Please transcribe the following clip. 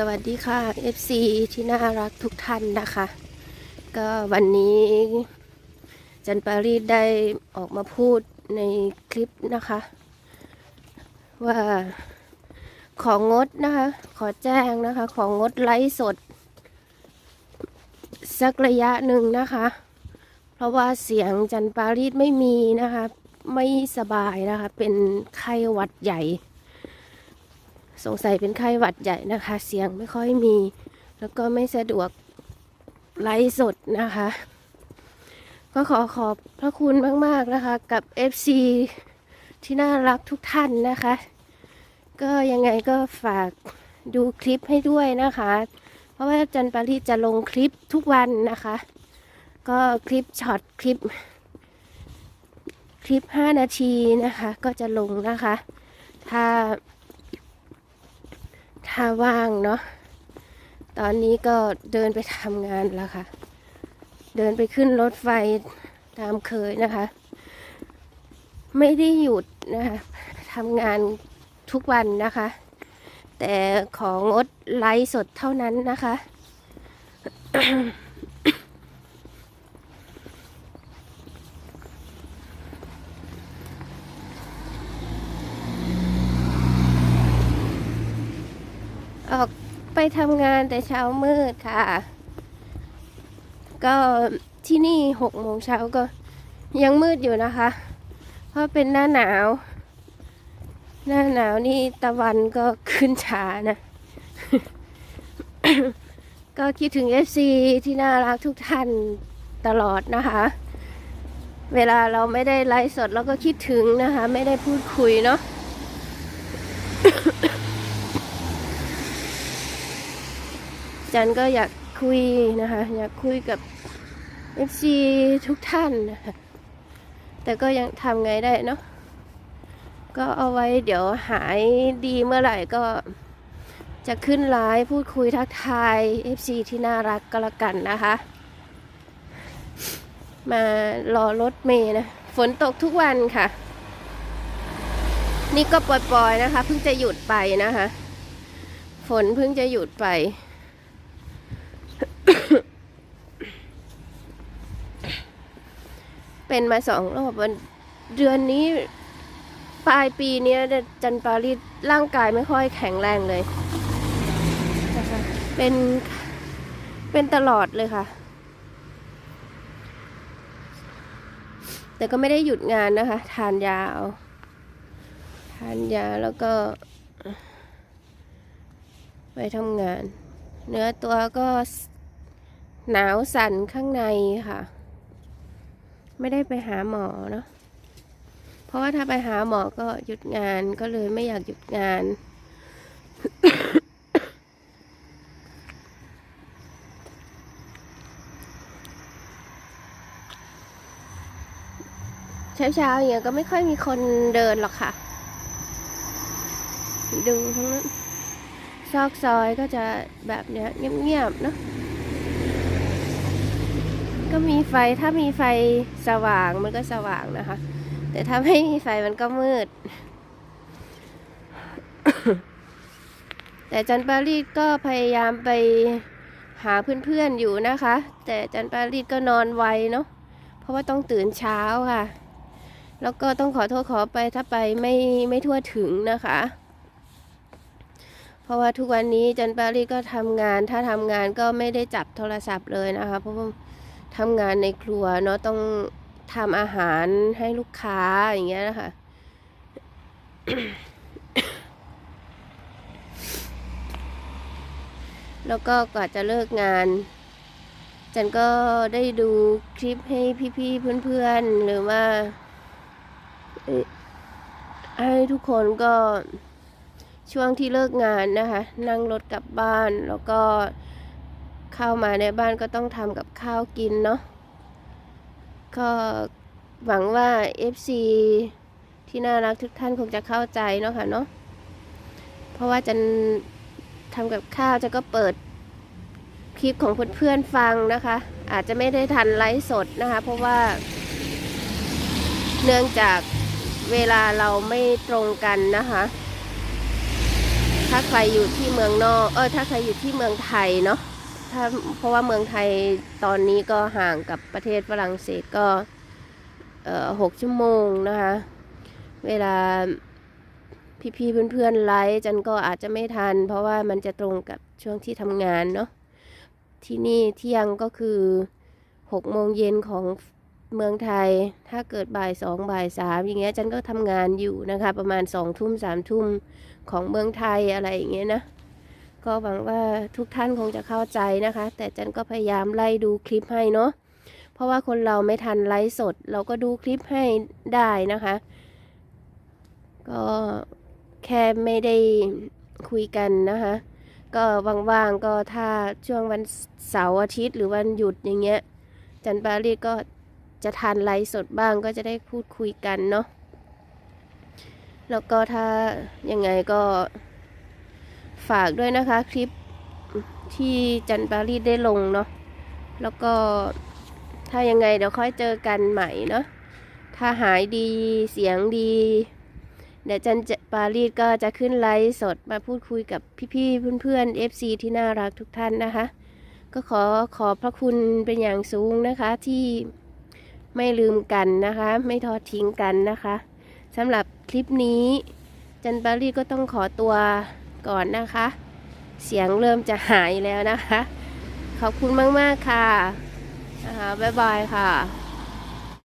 สวัสดีค่ะ FC ที่น่ารักทุกท่านนะคะ ก็วันนี้จันปารีสได้ออกมาพูดในคลิปนะคะ ว่าของงดนะคะ ขอแจ้งนะคะ ของงดไลฟ์สด สักระยะหนึ่งนะคะ เพราะว่าเสียงจันปารีสไม่มีนะคะ ไม่สบายนะคะ เป็นไข้หวัดใหญ่ สงสัยเป็นไข้หวัดใหญ่นะคะ เสียงไม่ค่อยมี แล้วก็ไม่สะดวกไลฟ์สดนะคะ ก็ขอขอบพระคุณมาก ๆ นะคะ กับ FC ที่น่ารักทุกท่านนะคะ ก็ยังไงก็ฝากดูคลิปให้ด้วยนะคะ เพราะว่าจันปารีจะลงคลิปทุกวันนะคะ ก็คลิปช็อตคลิป คลิป 5 นาทีนะคะ ก็จะลงนะคะ ถ้า ถ้าว่างเนาะตอนนี้ก็เดินไปทำงานแล้วค่ะ เดินไปขึ้นรถไฟตามเคยนะคะ ไม่ได้หยุดนะคะทำงานทุกวันนะคะ แต่ของงดไลฟ์สดเท่านั้นนะคะ ออกไปทำงานแต่เช้ามืดค่ะ ก็ที่นี่หกโมงเช้าก็ยังมืดอยู่นะคะ เพราะเป็นหน้าหนาว หน้าหนาวนี่ตะวันก็ขึ้นช้านะ ก็คิดถึง FC ที่น่ารักทุกท่านตลอดนะคะ เวลาเราไม่ได้ไลฟ์สดเราก็คิดถึงนะคะ ไม่ได้พูดคุยเนาะ จันก็อยากคุยนะคะ อยากคุยกับ FC ทุกท่านนะคะแต่ก็ยังทำไงได้เนาะก็เอาไว้เดี๋ยวหายดีเมื่อไหร่ก็จะขึ้นไลฟ์พูดคุยทักทาย FC ที่น่ารักก็แล้วกันนะคะ มารอรถเมย์นะ ฝนตกทุกวันค่ะ นี่ก็ปล่อยๆนะคะ เพิ่งจะหยุดไปนะคะ ฝนเพิ่งจะหยุดไป เป็นมาสองรอบวันเดือนนี้ ปลายปีเนี้ยจันปารีสร่างกายไม่ค่อยแข็งแรงเลย เป็นเป็นตลอดเลยค่ะ แต่ก็ไม่ได้หยุดงานนะคะ ทานยาเอาทานยาแล้วก็ไปทำงาน เนื้อตัวก็หนาวสั่นข้างในค่ะ ไม่ได้ไปหาหมอเนาะเพราะว่าถ้าไปหาหมอก็หยุดงานก็เลยไม่อยากหยุดงาน เช้าๆอย่างเงี้ยก็ไม่ค่อยมีคนเดินหรอกค่ะ ดูทั้งนั้นซอกซอยก็จะแบบเนี้ยเงียบๆเนาะ ก็มีไฟถ้ามีไฟสว่างมันก็สว่างนะคะ แต่ถ้าไม่มีไฟมันก็มืด แต่จันปารีสก็พยายามไปหาเพื่อนๆอยู่นะคะ แต่จันปารีสก็นอนไวเนาะเพราะว่าต้องตื่นเช้าค่ะ แล้วก็ต้องขอโทษขอไปถ้าไปไม่ไม่ทั่วถึงนะคะ เพราะว่าทุกวันนี้จันปารีสก็ทำงาน ถ้าทำงานก็ไม่ได้จับโทรศัพท์เลยนะคะ เพราะว่า ทำงานในครัวเนาะต้องทำอาหารให้ลูกค้าอย่างเงี้ยนะคะแล้วก็กว่าจะเลิกงาน จันก็ได้ดูคลิปให้พี่ๆเพื่อนๆ หรือว่า ให้ทุกคนก็ช่วงที่เลิกงานนะคะ นั่งรถกลับบ้านแล้วก็ เข้ามาในบ้านก็ต้องทำกับข้าวกินเนาะก็หวังว่า FC ที่น่ารักทุกท่านคงจะเข้าใจเนาะค่ะเนาะเพราะว่าจันทำกับข้าวจะก็เปิดคลิปของเพื่อนๆฟังนะคะ อาจจะไม่ได้ทันไลฟ์สดนะคะ เพราะว่า เนื่องจากเวลาเราไม่ตรงกันนะคะ ถ้าใครอยู่ที่เมืองนอก เออถ้าใครอยู่ที่เมืองไทยเนาะ ถ้าเพราะว่าเมืองไทยตอนนี้ก็ห่างกับประเทศฝรั่งเศสก็หกชั่วโมงนะคะ เวลาพี่ๆเพื่อนๆไลฟ์จันก็อาจจะไม่ทัน เพราะว่ามันจะตรงกับช่วงที่ทำงานเนาะที่นี่เที่ยงก็คือหกโมงเย็นของเมืองไทย ถ้าเกิดบ่ายสองบ่ายสามอย่างเงี้ยจันก็ทำงานอยู่นะคะ ประมาณสองทุ่มสามทุ่มของเมืองไทยอะไรอย่างเงี้ยนะ ก็หวังว่าทุกท่านคงจะเข้าใจนะคะ แต่จันก็พยายามไล่ดูคลิปให้เนาะเพราะว่าคนเราไม่ทันไลฟ์สด เราก็ดูคลิปให้ได้นะคะ ก็แค่ไม่ได้คุยกันนะคะ ก็ว่างๆก็ถ้าช่วงวันเสาร์อาทิตย์หรือวันหยุดอย่างเงี้ย จันปารีสก็จะทันไลฟ์สดบ้างก็จะได้พูดคุยกันเนาะแล้วก็ถ้ายังไงก็ ฝากด้วยนะคะคลิปที่จันปารีสได้ลงเนาะแล้วก็ถ้ายังไงเดี๋ยวค่อยเจอกันใหม่เนาะถ้าหายดีเสียงดี เดี๋ยวจันปารีสก็จะขึ้นไลฟ์สดมาพูดคุยกับพี่ๆเพื่อนๆ FC ที่น่ารักทุกท่านนะคะ ก็ขอขอบพระคุณเป็นอย่างสูงนะคะที่ไม่ลืมกันนะคะ ไม่ทอดทิ้งกันนะคะสำหรับคลิปนี้จันปารีก็ต้องขอตัว ก่อนนะคะ เสียงเริ่มจะหายแล้วนะคะ ขอบคุณมาก ๆ ค่ะนะคะบ๊ายบายค่ะ